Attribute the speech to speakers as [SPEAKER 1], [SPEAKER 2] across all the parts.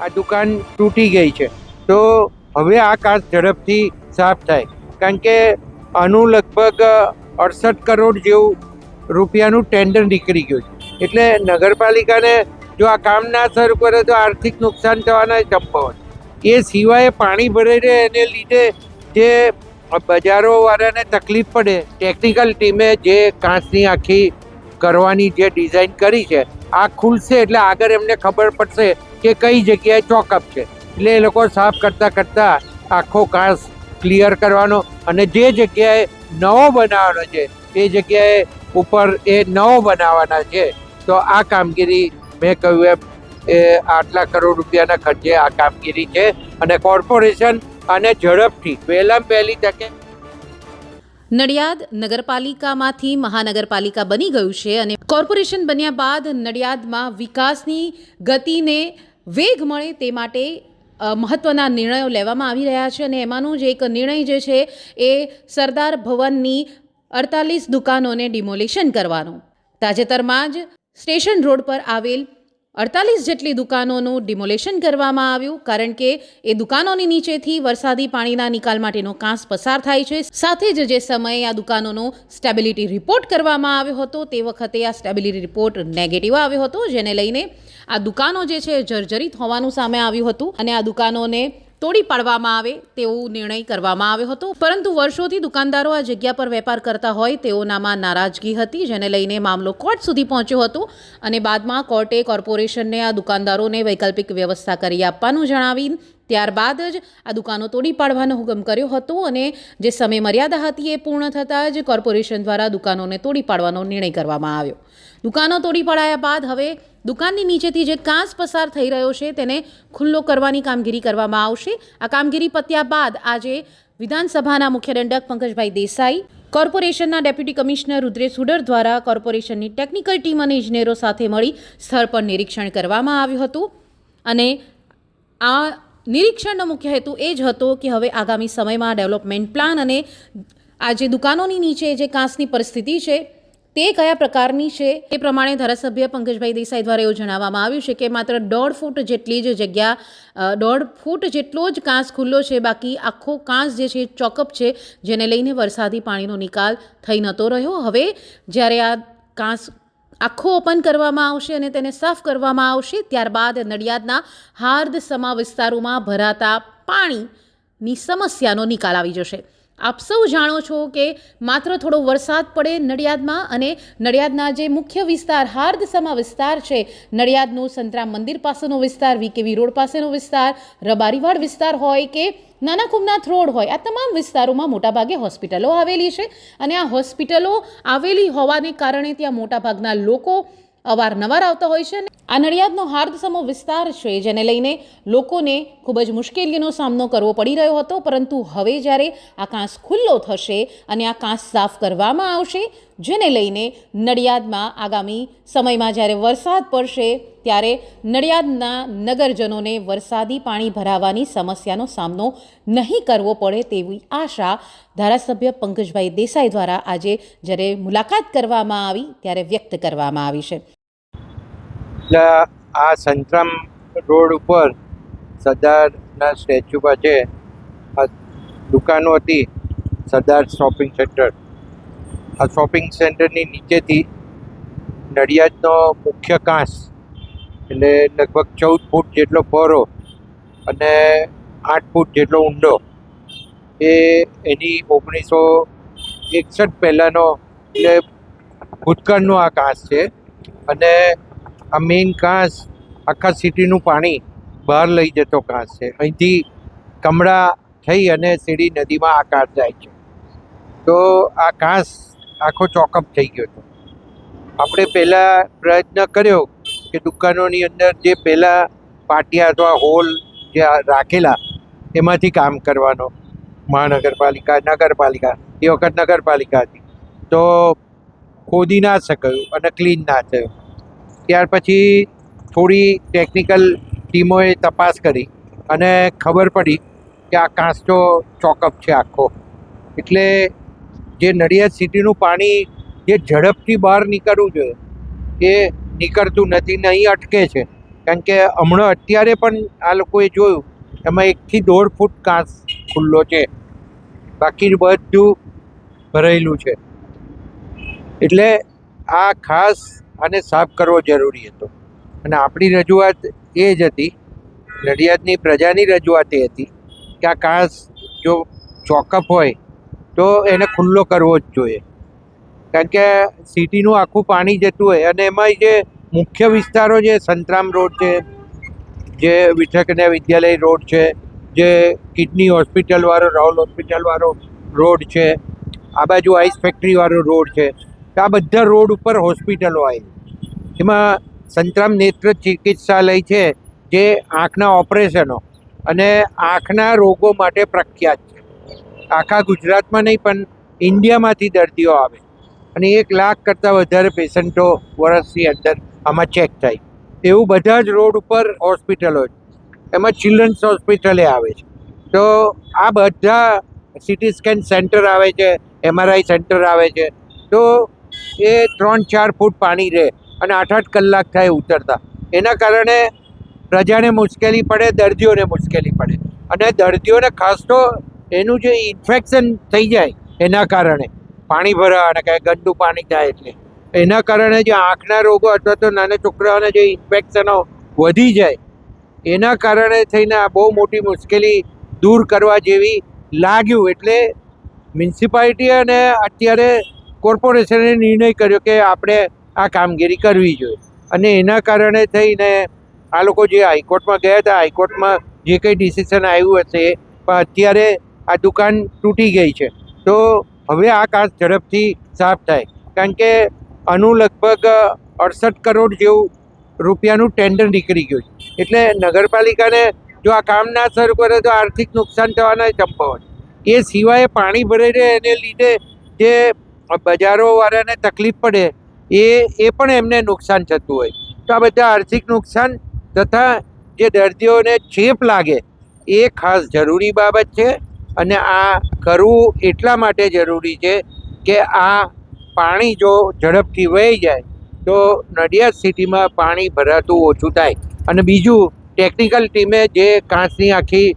[SPEAKER 1] આ દુકાન તૂટી ગઈ છે. તો હવે આ કાચ ઝડપથી સાફ થાય. કારણ કે આનું લગભગ અડસઠ કરોડ જેવું રૂપિયાનું ટેન્ડર નીકળી ગયું છે. એટલે નગરપાલિકાને જો આ કામ ના શરૂ કરે તો આર્થિક નુકસાન થવાના સંભવ એ સિવાય પાણી ભરાઈ રહે એને લીધે જે બજારોવાળાને તકલીફ પડે ટેકનિકલ ટીમે જે કાચની આખી કરવાની જે ડિઝાઇન કરી છે આ ખુલશે એટલે આગળ એમને ખબર પડશે કે કઈ જગ્યાએ ચોકઅપ છે. એટલે એ લોકો સાફ કરતા કરતા આખો કાચ ક્લિયર કરવાનો અને જે જગ્યાએ નવો બનાવવાનો છે, એ જગ્યાએ ઉપર એ નવો બનાવવાના છે, તો આ કામગીરી મેં કહ્યું એમ, એ આટલા કરોડ રૂપિયાના ખર્ચે આ કામગીરી છે અને કોર્પોરેશન આને ઝડપથી, વહેલામ વહેલી તકે
[SPEAKER 2] નડિયાદ નગરપાલિકામાંથી મહાનગરપાલિકા બની ગયું છે અને કોર્પોરેશન બન્યા બાદ નડિયાદમાં વિકાસની ગતિને વેગ મળે તે માટે મહત્ત્વના નિર્ણયો લેવામાં આવી રહ્યા છે અને એમાંનો જ એક નિર્ણય જે છે એ સરદાર ભવનની અડતાલીસ દુકાનોને ડિમોલિશન કરવાનો. તાજેતરમાં જ સ્ટેશન રોડ પર આવેલ અડતાલીસ જેટલી દુકાનોનું ડિમોલેશન કરવામાં આવ્યું, કારણ કે એ દુકાનોની નીચેથી વરસાદી પાણીના નિકાલ માટેનો કાંસ પસાર થાય છે. સાથે જ જે સમયે આ દુકાનોનો સ્ટેબિલિટી રિપોર્ટ કરવામાં આવ્યો હતો, તે વખતે આ સ્ટેબિલિટી રિપોર્ટ નેગેટિવ આવ્યો હતો, જેને લઈને આ દુકાનો જે છે જર્જરિત હોવાનું સામે આવ્યું હતું અને આ દુકાનોને તોડી પાડવામાં આવે તેવો નિર્ણય કરવામાં આવ્યો હતો. પરંતુ વર્ષોથી દુકાનદારો આ જગ્યા પર વેપાર કરતા હોય તેઓનામાં નારાજગી હતી, જેને લઈને મામલો કોર્ટ સુધી પહોંચ્યો હતો અને બાદમાં કોર્ટે કોર્પોરેશનને આ દુકાનદારોને વૈકલ્પિક વ્યવસ્થા કરી આપવાનું જણાવી ત્યારબાદ જ આ દુકાનો તોડી પાડવાનો હુકમ કર્યો હતો અને જે સમય મર્યાદા હતી એ પૂર્ણ થતાં જ કોર્પોરેશન દ્વારા દુકાનોને તોડી પાડવાનો નિર્ણય કરવામાં આવ્યો. દુકાનો તોડી પડાયા બાદ હવે દુકાનની નીચેથી જે કાંસ પસાર થઈ રહ્યો છે તેને ખુલ્લો કરવાની કામગીરી કરવામાં આવશે. આ કામગીરી પત્યા બાદ આજે વિધાનસભાના મુખ્ય દંડક પંકજભાઈ દેસાઈ, કોર્પોરેશનના ડેપ્યુટી કમિશનર રુદ્રેશ હુડર દ્વારા કોર્પોરેશનની ટેકનિકલ ટીમ અને ઇજનેરો સાથે મળી સ્થળ પર નિરીક્ષણ કરવામાં આવ્યું હતું. અને આ નિરીક્ષણનો મુખ્ય હેતુ એ જ હતો કે હવે આગામી સમયમાં ડેવલપમેન્ટ પ્લાન અને આ જે દુકાનોની નીચે જે કાંસની પરિસ્થિતિ છે તે કયા પ્રકારની છે? એ પ્રમાણે ધારાસભ્ય પંકજભાઈ દેસાઈ દ્વારા એવું જણાવવામાં આવ્યું છે કે માત્ર દોઢ ફૂટ જેટલી જ જગ્યા દોઢ ફૂટ જેટલો જ કાંસ ખુલ્લો છે, બાકી આખો કાંસ જે છે ચોકઅપ છે, જેને લઈને વરસાદી પાણીનો નિકાલ થઈ નહોતો રહ્યો. હવે જ્યારે આ કાંસ આખો ઓપન કરવામાં આવશે અને તેને સાફ કરવામાં આવશે, ત્યારબાદ નડિયાદના હાર્દ સમા વિસ્તારોમાં ભરાતા પાણીની સમસ્યાનો નિકાલ આવી જશે. આપ સૌ જાણો છો કે માત્ર થોડો વરસાદ પડે નડિયાદમાં અને નડિયાદના જે મુખ્ય વિસ્તાર હાર્દ સમા વિસ્તાર છે, નડિયાદનું સંતરામ મંદિર પાસેનો વિસ્તાર વીકેવી રોડ પાસેનો વિસ્તાર, રબારીવાડ વિસ્તાર હોય કે નાના કુમનાથ રોડ હોય, આ તમામ વિસ્તારોમાં મોટાભાગે હોસ્પિટલો આવેલી છે. અને આ હોસ્પિટલો આવેલી હોવાને કારણે ત્યાં મોટાભાગના લોકો અવારનવાર આવતા હોય છે ને આ નડિયાદનો હાર્દસમો વિસ્તાર છે, જેને લઈને લોકોને ખૂબ જ મુશ્કેલીનો સામનો કરવો પડી રહ્યો હતો. પરંતુ હવે જ્યારે આ કાંસ ખુલ્લો થશે અને આ કાંસ સાફ કરવામાં આવશે જેને લઈને નડિયાદમાં આગામી સમયમાં જ્યારે વરસાદ પડશે, ત્યારે નડિયાદના નગરજનોને વરસાદી પાણી ભરાવાની સમસ્યાનો સામનો નહીં કરવો પડે તેવી આશા ધારાસભ્ય પંકજભાઈ દેસાઈ દ્વારા આજે જ્યારે મુલાકાત કરવામાં આવી, ત્યારે વ્યક્ત કરવામાં આવી છે.
[SPEAKER 1] આ સંતરામ રોડ ઉપર સરદારના સ્ટેચ્યુ પાસે દુકાનો હતી, સરદાર શોપિંગ સેન્ટર આ શોપિંગ સેન્ટરની નીચેથી નડિયાદનો મુખ્ય કાંસ, એટલે લગભગ ચૌદ ફૂટ જેટલો પહોળો અને આઠ ફૂટ જેટલો ઊંડો, એ એની ઓગણીસો એકસઠ પહેલાંનો, એટલે ભૂતકાળનો આ કાંસ છે. અને આ મેઇન કાંસ આખા સિટીનું પાણી બહાર લઈ જતો કાંસ છે. અહીંથી કમળા થઈ અને સીડી નદીમાં આ જાય છે. તો આ કાંસ આખો ચોકઅપ થઈ ગયો હતો આપણે પહેલાં પ્રયત્ન કર્યો કે દુકાનોની અંદર જે પહેલાં પાટિયા અથવા હોલ જે રાખેલા, એમાંથી કામ કરવાનો. મહાનગરપાલિકા, નગરપાલિકા, એ વખત નગરપાલિકા હતી. તો ખોદી ના શકાયું અને ક્લીન ના થયું. ત્યાર પછી થોડી ટેકનિકલ ટીમોએ તપાસ કરી અને ખબર પડી કે આ કાંસતો ચોકઅપ છે આખો. એટલે જે નડિયાદ સિટીનું પાણી જે ઝડપથી બહાર નીકળવું જોઈએ, એ નીકળતું નથી ને અહીં અટકે છે. કારણ કે હમણાં અત્યારે પણ આ લોકોએ જોયું, એમાં એકથી દોઢ ફૂટ કાંસ ખુલ્લો છે. બાકી બધું ભરાયેલું છે. એટલે આ ખાસ આને સાફ કરવો જરૂરી હતો. અને આપણી રજૂઆત એ જ હતી, નડિયાદની પ્રજાની રજૂઆત એ હતી કે આ કાંસ જો ચોકઅપ હોય તો એને ખુલ્લો કરવો જ જોઈએ. કારણ કે સિટીનું આખું પાણી જતું હોય અને એમાં જે મુખ્ય વિસ્તારો જે સંતરામ રોડ છે, જે વિઠકન્યા વિદ્યાલય રોડ છે, જે કિડની હોસ્પિટલવાળો રાહુલ હોસ્પિટલવાળો રોડ છે, આ બાજુ આઈસ ફેક્ટરીવાળો રોડ છે, તો આ બધા રોડ ઉપર હોસ્પિટલો આવી એમાં સંતરામ નેત્ર ચિકિત્સાલય છે, જે આંખના ઓપરેશનો અને આંખના રોગો માટે પ્રખ્યાત છે. આખા ગુજરાતમાં નહીં, પણ ઇન્ડિયામાંથી દર્દીઓ આવે. અને એક લાખ કરતાં વધારે પેશન્ટો વર્ષની અંદર આમાં ચેક થાય. એવું બધા જ રોડ ઉપર હોસ્પિટલો એમાં ચિલ્ડ્રન્સ હોસ્પિટલે આવે છે. તો આ બધા સિટી સ્કેન સેન્ટર આવે છે એમઆરઆઈ સેન્ટર આવે છે. તો એ ત્રણ ચાર ફૂટ પાણી રહે અને આઠ આઠ કલાક થાય ઉતરતા. એના કારણે પ્રજાને મુશ્કેલી પડે, દર્દીઓને મુશ્કેલી પડે. અને દર્દીઓને ખાસ તો એનું જે ઇન્ફેક્શન થઈ જાય, એના કારણે. પાણી ભરા અને કાંઈ ગંદુ પાણી થાય એટલે. એના કારણે જે આંખના રોગો અથવા તો નાના છોકરાઓને જે ઇન્ફેક્શનો વધી જાય, એના કારણે થઈને આ બહુ મોટી મુશ્કેલી દૂર કરવા જેવી લાગ્યું. એટલે મ્યુનિસિપાલિટી અને અત્યારે કોર્પોરેશને નિર્ણય કર્યો કે આપણે આ કામગીરી કરવી જોઈએ. અને એના કારણે થઈને આ લોકો જે હાઈકોર્ટમાં ગયા હતા, હાઈકોર્ટમાં જે કંઈ ડિસિઝન આવ્યું હશે, પણ અત્યારે આ દુકાન તૂટી ગઈ છે. તો હવે આ કાચ ઝડપથી સાફ થાય. કારણ કે આનું લગભગ અડસઠ કરોડ જેવું રૂપિયાનું ટેન્ડર નીકળી ગયું છે. એટલે નગરપાલિકાને જો આ કામ ના શરૂ કરે તો આર્થિક નુકસાન થવાના સંભાવના એ સિવાય પાણી ભરે છે એને લીધે જે બજારોવાળાને તકલીફ પડે, એ એ પણ એમને નુકસાન થતું હોય. તો આ બધા આર્થિક નુકસાન તથા જે દર્દીઓને ચેપ લાગે, એ ખાસ જરૂરી બાબત છે. અને આ કરવું એટલા માટે જરૂરી છે કે આ પાણી જો ઝડપથી વહી જાય, તો નડિયાદ સિટીમાં પાણી ભરાતું ઓછું થાય. અને બીજું ટેકનિકલ ટીમે જે કાચની આખી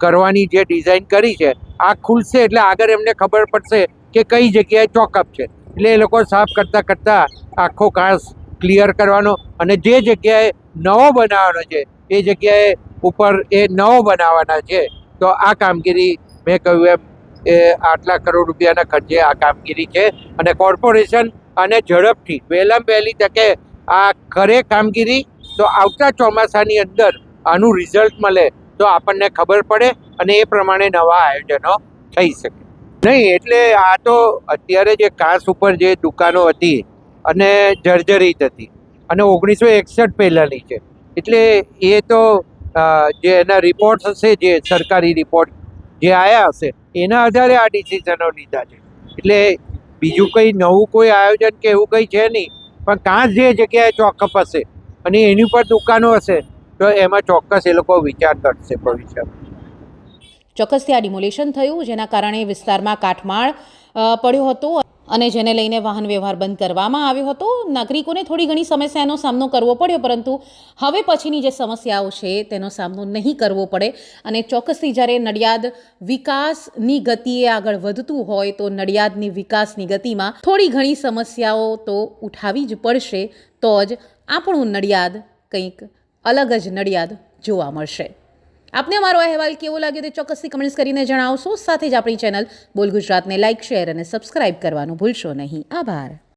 [SPEAKER 1] કરવાની જે ડિઝાઇન કરી છે, આ ખુલશે એટલે આગળ એમને ખબર પડશે કે કઈ જગ્યાએ ચોકઅપ છે. એટલે એ લોકો સાફ કરતાં કરતાં આખો કાંસ ક્લિયર કરવાનો અને જે જગ્યાએ નવો બનાવવાનો છે, એ જગ્યાએ ઉપર એ નવો બનાવવાના છે, તો આ કામગીરી મેં કહ્યું એમ, એ આટલા કરોડ રૂપિયાના ખર્ચે આ કામગીરી છે અને કોર્પોરેશન અને ઝડપથી, વહેલામાં વહેલી તકે આ કરે કામગીરી, તો આવતા ચોમાસાની અંદર આનું રિઝલ્ટ મળે, તો આપણને ખબર પડે અને એ પ્રમાણે નવા આયોજનો થઈ શકે. નહીં, એટલે આ તો અત્યારે જે કાંસ ઉપર જે દુકાનો હતી અને જર્જરિત હતી, અને ઓગણીસો એકસઠ પહેલાંની છે, એટલે એ તો જે એના રિપોર્ટ હશે, જે સરકારી રિપોર્ટ જે આવ્યા હશે, એના આધારે આ ડિસિઝનો લીધા છે. એટલે બીજું કંઈ નવું કોઈ આયોજન કે એવું કંઈ છે નહીં, પણ કાં જે જગ્યાએ ચોક્કસ હશે અને એની પર દુકાનો હશે, તો એમાં ચોક્કસ એ લોકો વિચાર કરશે ભવિષ્યમાં.
[SPEAKER 2] ચોક્કસથી આ ડિમોલેશન થયું, જેના કારણે વિસ્તારમાં કાટમાળ પડ્યો હતો. અને જેને લઈને વાહન વ્યવહાર બંધ કરવામાં આવ્યો હતો, નાગરિકોને થોડી ઘણી સમસ્યાનો સામનો કરવો પડ્યો, પરંતુ હવે પછીની જે સમસ્યાઓ છે તેનો સામનો નહીં કરવો પડે. અને ચોક્કસથી જ્યારે નડિયાદ વિકાસની ગતિએ આગળ વધતું હોય, તો નડિયાદની વિકાસની ગતિમાં થોડી ઘણી સમસ્યાઓ તો ઉઠાવી જ પડશે. તો જ આપણું નડિયાદ કંઈક અલગ જ નડિયાદ જોવા મળશે. આપને અમારો અહેવાલ કેવો લાગ્યો તે ચોક્કસથી કમેન્ટ્સ કરીને જણાવશો. સાથે જ આપણી ચેનલ બોલ ગુજરાતને લાઇક શેર અને સબસ્ક્રાઇબ કરવાનું ભૂલશો નહીં. આભાર.